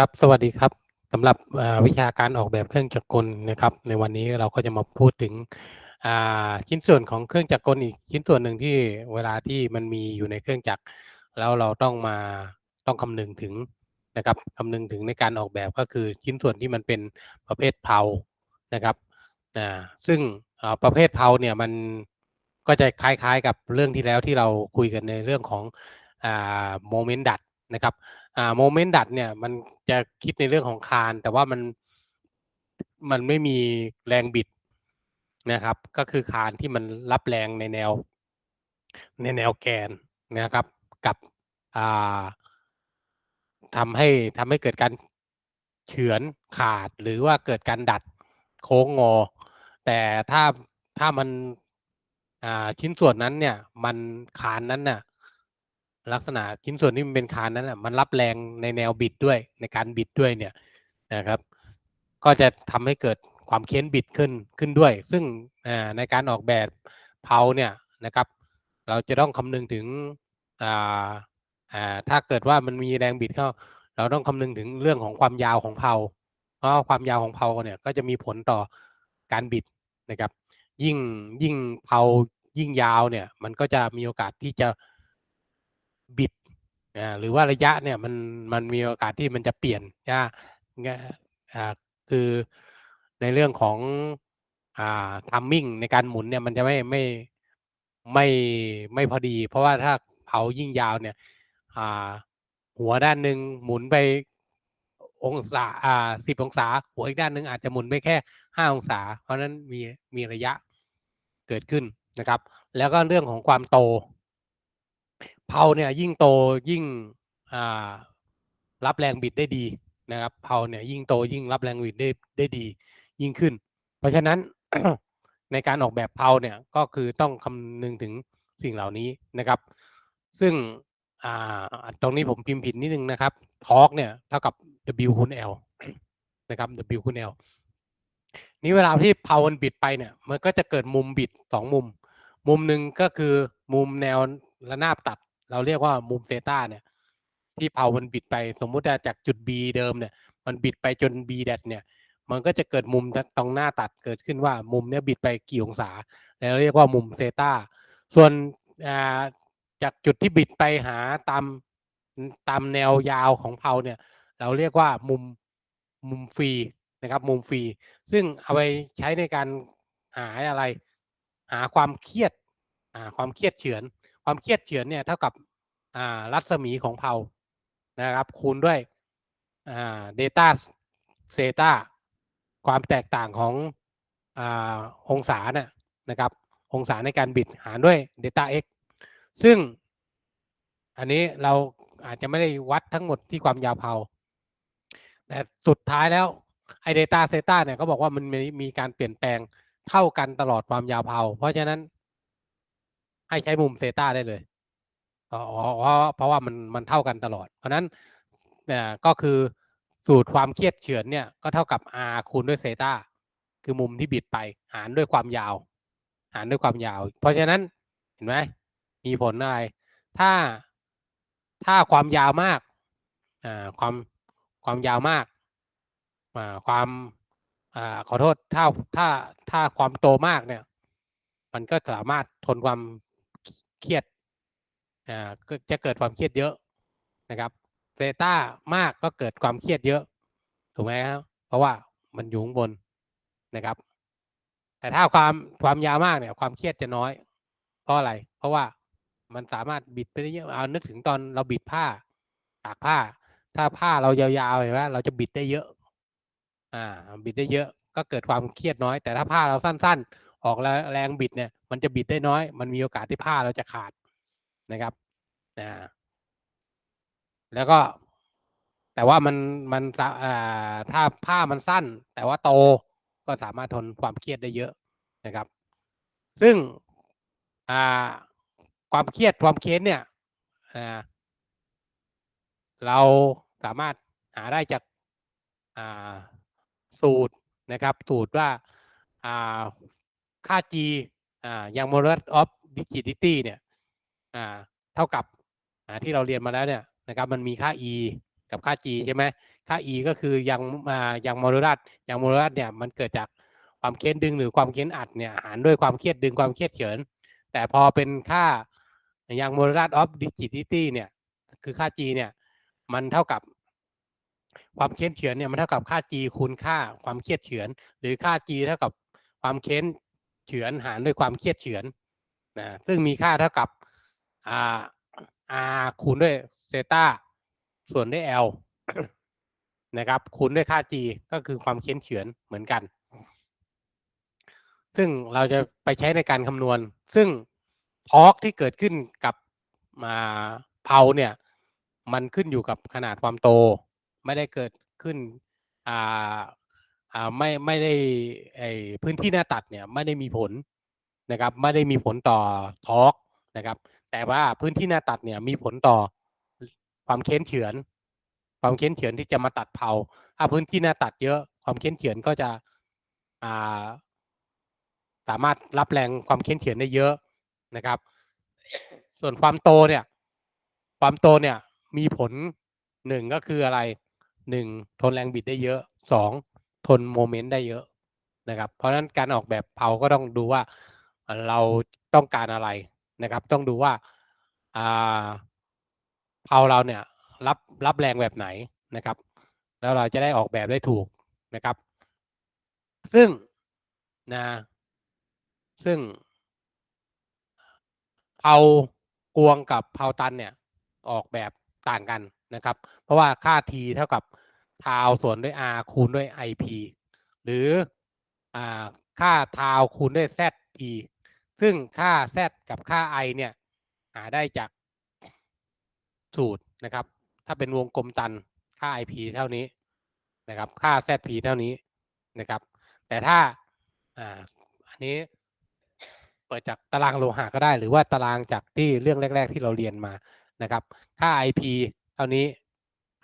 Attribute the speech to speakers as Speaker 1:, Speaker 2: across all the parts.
Speaker 1: ครับสวัสดีครับสำหรับวิชาการออกแบบเครื่องจักรกลนะครับ ในวันนี้เราก็จะมาพูดถึงชิ้นส่วนของเครื่องจักรกลอีกชิ้นส่วนหนึ่งที่เวลาที่มันมีอยู่ในเครื่องจักรแล้วเราต้องมาต้องคำนึงถึงนะครับคำนึงถึงในการออกแบบก็คือชิ้นส่วนที่มันเป็นประเภทเพลานะครับซึ่งประเภทเพลาเนี่ยมันก็จะคล้ายๆกับเรื่องที่แล้วที่เราคุยกันในเรื่องของโมเมนต์ดัด นะครับอ่าโมเมนต์ดัดเนี่ยมันจะคิดในเรื่องของคาน แต่ว่ามันมันไม่มีแรงบิดนะครับ ก็คือคานที่มันรับแรงในแนว ในแนวแกนนะครับ กับอ่าทำให้ทำให้เกิดการเฉือนขาดหรือว่าเกิดการดัดโค้งงอ แต่ถ้าถ้ามันชิ้นส่วนนั้นเนี่ย มันคานนั้นน่ะ ลักษณะชิ้นส่วนที่มันเป็นคานนั้นน่ะมันรับแรงในแนวบิดด้วยในการบิดด้วยเนี่ยนะครับ ก็จะทำให้เกิดความเค้นบิดขึ้นขึ้นด้วย ซึ่งในการออกแบบเพลาเนี่ยนะครับ เราจะต้องคำนึงถึงอ่าอ่าถ้าเกิดว่ามันมีแรงบิดเข้า เราต้องคำนึงถึงเรื่องของความยาวของเพลาเพราะความยาวของเพลาเนี่ยก็จะมีผลต่อการบิดนะครับ ยิ่งยิ่งเพลายิ่งยาวเนี่ย มันก็จะมีโอกาสที่จะ บิดอ่าหรือว่าระยะเนี่ยมันมันมีโอกาสที่มันจะเปลี่ยนยากงอ่าคือในเรื่องของอ่า timing ในการหมุนเนี่ยมันจะไม่ไม่ไม่ไม่พอดี เพราะว่าถ้าเพลายิ่งยาวเนี่ยอ่าหัวด้านหนึ่งหมุนไปองศาอ่า10องศา หัวอีกด้านหนึ่งอาจจะหมุนไปแค่5องศา เพราะนั้นมีมีระยะเกิดขึ้นนะครับ แล้วก็เรื่องของความโต เพลาเนี่ยยิ่งโตยิ่งรับแรงบิดได้ดีนะครับเพลาเนี่ยยิ่งโตยิ่งรับแรงบิดได้ได้ดียิ่งขึ้น เพราะฉะนั้นในการออกแบบเพลาเนี่ยก็คือต้องคำนึงถึงสิ่งเหล่านี้นะครับ ซึ่งตรงนี้ผมพิมพ์ผิดนิดหนึ่งนะครับ Torque เนี่ยเท่ากับ W คูณ L นะครับ W คูณ L นี้เวลาที่เพลามันบิดไปเนี่ย มันก็จะเกิดมุมบิด2มุม มุมหนึ่งก็คือ มุมแนวระนาบตัด เราเรียกว่ามุมเซตาเนี่ย ที่เพลามันบิดไปสมมุติว่าจากจุด B เดิมเนี่ย มันบิดไปจน B แดชเนี่ย มันก็จะเกิดมุมตรงหน้าตัดเกิดขึ้นว่ามุมเนี้ยบิดไปกี่องศาเราเรียกว่ามุมเซตาส่วนจากจุดที่บิดไปหาตามตามแนวยาวของเพลาเนี่ย เราเรียกว่ามุมมุมฟรีนะครับมุมฟรี ซึ่งเอาไปใช้ในการหาอะไร หาความเครียด อ่าความเครียดเฉือน ความเครียดเฉือนเนี่ยเท่ากับอ่ารัศมีของเพลานะครับ คูณด้วยอ่าเดลตาเซตาความแตกต่างของอ่าองศาเนี่ยนะครับ องศาในการบิดหารด้วยเดลตา X ซึ่งอันนี้เราอาจจะไม่ได้วัดทั้งหมดที่ความยาวเพลาแต่สุดท้ายแล้วไอเดลตาเซตาเนี่ยเขาบอกว่ามันมีมีการเปลี่ยนแปลงเท่ากันตลอดความยาวเพลาเพราะฉะนั้น ให้ใช้มุมเซตาได้เลยอ๋อเพราะเพราะว่ามันมันเท่ากันตลอด เพราะนั้นอ่ก็คือสูตรความเครียดเฉือนเนี่ยก็เท่ากับ R คูณด้วยเซตาคือมุมที่บิดไป หารด้วยความยาว หารด้วยความยาว เพราะฉะนั้นเห็นไหมมีผลอะไร ถ้าถ้าความยาวมากอ่าความความยาวมากอ่าความอ่าขอโทษถ้าถ้าถ้าความโตมากเนี่ย มันก็สามารถทนความ เครียดอ่าจะเกิดความเครียดเยอะนะครับเซต้ามากก็เกิดความเครียดเยอะถูกไหมครับเพราะว่ามันอยู่ข้างบนนะครับ แต่ถ้าความความยาวมากเนี่ย ความเครียดจะน้อย เพราะอะไร เพราะว่ามันสามารถบิดไปได้เยอะเอานึกถึงตอนเราบิดผ้าตากผ้า ถ้าผ้าเรายาวๆเห็นไหมเราจะบิดได้เยอะ อ่า บิดได้เยอะ ก็เกิดความเครียดน้อย แต่ถ้าผ้าเราสั้น ๆ ออกแรงบิดเนี่ย มันจะบิดได้น้อย มันมีโอกาสที่ผ้าเราจะขาดนะครับอ่าแล้วก็ แต่ว่ามันมันอ่าถ้าผ้ามันสั้น แต่ว่าโตก็สามารถทนความเครียดได้เยอะนะครับ ซึ่งอ่าความเครียดความเค้นเนี่ยอ่าเราสามารถหาได้จากอ่าสูตรนะครับ สูตรว่าอ่าค่า G อ่าอย่าง Modulus of Rigidity เนี่ยอ่าเท่ากับอ่าที่เราเรียนมาแล้วเนี่ยนะครับมันมีค่า E กับค่า G ใช่ไหมค่า E ก็คือยังอ่ายังโมดูลัสยังโมดูลัสเนี่ยมันเกิดจากความเค้นดึงหรือความเค้นอัดเนี่ยหารด้วยความเครียดดึงความเครียดเฉือนแต่พอเป็นค่าอยังโมดูลัสออฟดิจิติตี้เนี่ยคือค่า G เนี่ยมันเท่ากับความเค้นเฉือนเนี่ยมันเท่ากับค่า G คูณค่าความเครียดเฉือน หรือค่า G เท่ากับความเค้น เฉือนหารด้วยความเครียดเฉือนนะซึ่งมีค่าเท่ากับอ่า R คูณด้วยเซต้าส่วนด้วย L นะครับคูณด้วยค่า G ก็คือความเค้นเฉือนเหมือนกัน ซึ่งเราจะไปใช้ในการคำนวณ ซึ่งทอร์กที่เกิดขึ้นกับมาเพาเนี่ยมันขึ้นอยู่กับขนาดความโต ไม่ได้เกิดขึ้น อ่าไม่ไม่ได้ไอพื้นที่หน้าตัดเนี่ยไม่ได้มีผลนะครับไม่ได้มีผลต่อทอร์กนะครับ แต่ว่าพื้นที่หน้าตัดเนี่ยมีผลต่อความเค้นเฉือน ความเค้นเฉือนที่จะมาตัดเพาถ้าพื้นที่หน้าตัดเยอะความเค้นเฉือนก็จะอ่าสามารถรับแรงความเค้นเฉือนได้เยอะนะครับ ส่วนความโตเนี่ย ความโตเนี่ยมีผลหนึ่งก็คืออะไรหนึ่งทนแรงบิดได้เยอะสอง นโมเมนต์ได้เยอะนะครับ เพราะฉะนั้นการออกแบบเผาก็ต้องดูว่าเราต้องการอะไรนะครับ ต้องดูว่าอ่าเผาเราเนี่ยรับรับแรงแบบไหนนะครับ แล้วเราจะได้ออกแบบได้ถูกนะครับ ซึ่งนะซึ่งเผากวงกับเผาตันเนี่ยออกแบบต่างกันนะครับ เพราะว่าค่า t เท่ากับ ทาวส่วนด้วย r คูณด้วย ip หรืออค่าทาวคูณด้วย zp ซึ่งค่า z กับค่า i เนี่ยหาได้จากสูตรนะครับ ถ้าเป็นวงกลมตันค่า ip เท่านี้นะครับ ค่า zp เท่านี้นะครับ แต่ถ้าอ่าอันนี้เปิดจากตารางโลหะก็ได้ หรือว่าตารางจากที่เรื่องแรก ๆ ที่เราเรียนมานะครับ ค่า IP เท่านี้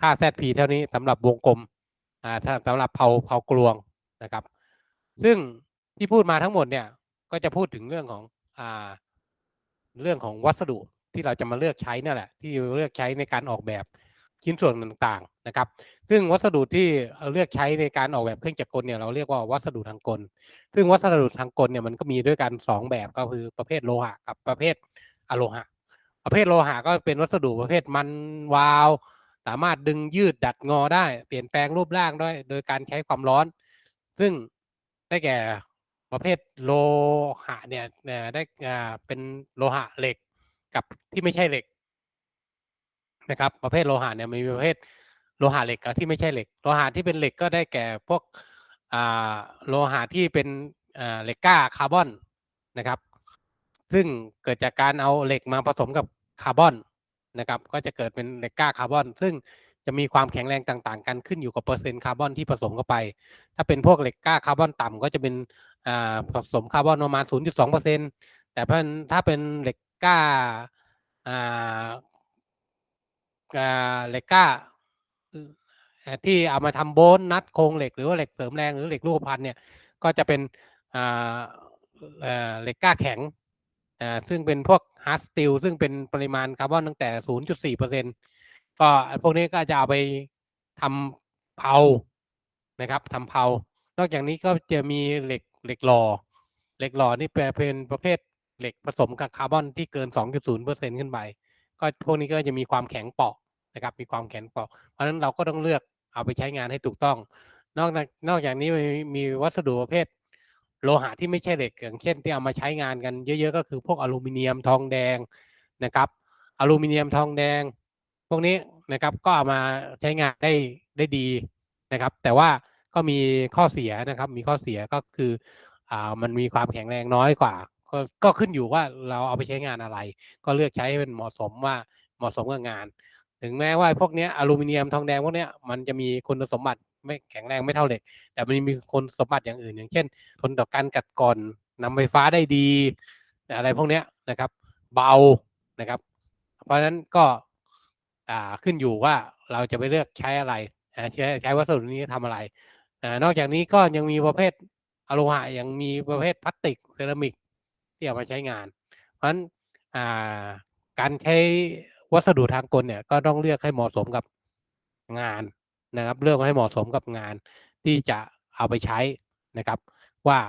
Speaker 1: ค่า ZP เท่านี้สำหรับวงกลมอ่าสำหรับเผาเผากลวงนะครับ ซึ่งที่พูดมาทั้งหมดเนี่ยก็จะพูดถึงเรื่องของอ่าเรื่องของวัสดุที่เราจะมาเลือกใช้นั่นแหละ ที่เลือกใช้ในการออกแบบชิ้นส่วนต่างๆนะครับ ซึ่งวัสดุที่เลือกใช้ในการออกแบบเครื่องจักรกลเนี่ยเราเรียกว่าวัสดุทางกล ซึ่งวัสดุทางกลเนี่ยมันก็มีด้วยกันสองแบบก็คือประเภทโลหะกับประเภทอะโลหะ ประเภทโลหะก็เป็นวัสดุประเภทมันวาว สามารถดึงยืดดัดงอได้ เปลี่ยนแปลงรูปร่างด้วย โดยการใช้ความร้อน ซึ่งได้แก่ประเภทโลหะเนี่ยได้เป็นโลหะเหล็กกับที่ไม่ใช่เหล็กนะครับ ประเภทโลหะเนี่ยมีประเภทโลหะเหล็กกับที่ไม่ใช่เหล็ก โลหะที่เป็นเหล็กก็ได้แก่พวกโลหะที่เป็นเหล็กก้าคาร์บอนนะครับ ซึ่งเกิดจากการเอาเหล็กมาผสมกับคาร์บอน นะครับก็จะเกิดเป็นเหล็กก้าคาร์บอน ซึ่งจะมีความแข็งแรงต่างๆ กันขึ้นอยู่กับเปอร์เซ็นต์คาร์บอนที่ผสมเข้าไป ถ้าเป็นพวกเหล็กก้าคาร์บอนต่ำก็จะเป็นผสมคาร์บอนประมาณ 0.2%แต่ถ้าเป็นเหล็กก้าเหล็กก้าที่เอามาทำโบนนัดโครงเหล็กหรือว่าเหล็กเสริมแรงหรือเหล็กรูปพันเนี่ยก็จะเป็นเหล็กก้าแข็ง ซึ่งเป็นพวกฮาร์ดสตีลซึ่งเป็นปริมาณคาร์บอนตั้งแต่ 0.4%ก็พวกนี้ก็จะเอาไปทำเผานะครับทำเผานอกจากนี้ก็จะมีเหล็กเหล็กหล่อเหล็กหล่อนี่เป็นประเภทเหล็กผสมกับคาร์บอนที่เกิน 2.0%ขึ้นไป ก็พวกนี้ก็จะมีความแข็งเปาะนะครับ มีความแข็งเปาะ เพราะฉะนั้นเราก็ต้องเลือกเอาไปใช้งานให้ถูกต้อง นอกจากนอกจากนี้มีวัสดุประเภท โลหะที่ไม่ใช่เหล็กอย่างเช่นที่เอามาใช้งานกันเยอะ ๆ ก็คือพวกอลูมิเนียมทองแดงนะครับอลูมิเนียมทองแดง พวกนี้นะครับก็เอามาใช้งานได้ได้ดีนะครับ แต่ว่าก็มีข้อเสียนะครับ มีข้อเสียก็คืออ่ามันมีความแข็งแรงน้อยกว่า ก็ก็ขึ้นอยู่ว่าเราเอาไปใช้งานอะไร ก็เลือกใช้เป็นเหมาะสมว่าเหมาะสมกับงาน ถึงแม้ว่าพวกนี้อลูมิเนียมทองแดงพวกนี้มันจะมีคุณสมบัติ ไม่แข็งแรงไม่เท่าเหล็ก แต่มันมีคุณสมบัติอย่างอื่น อย่างเช่น ทนต่อการกัดก่อนนำไฟฟ้าได้ดี อะไรพวกนี้นะครับ เบานะครับ เพราะฉะนั้นก็อ่าขึ้นอยู่ว่าเราจะไปเลือกใช้อะไรใช้ใช้วัสดุนี้ทำอะไรอนอกจากนี้ก็ยังมีประเภทอะโลหะยังมีประเภทพลาสติกเซรามิกที่เอามาใช้งาน เพราะฉะนั้นการใช้วัสดุทางกลเนี่ยก็ต้องเลือกให้เหมาะสมกับงาน นะครับ เลือกให้เหมาะสมกับงานที่จะเอาไปใช้นะครับ ว่า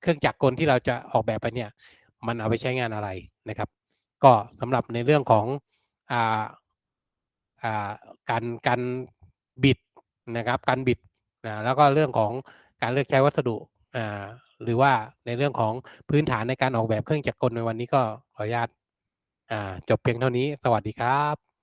Speaker 1: เครื่องจักรกลที่เราจะออกแบบไปเนี่ย มันเอาไปใช้งานอะไรนะครับ ก็สำหรับในเรื่องของอาอาการการบิดนะครับ การบิดนะแล้วก็เรื่องของการเลือกใช้วัสดุหรือว่าในเรื่องของพื้นฐานในการออกแบบเครื่องจักรกลในวันนี้ก็ขออนุญาตจบเพียงเท่านี้ สวัสดีครับ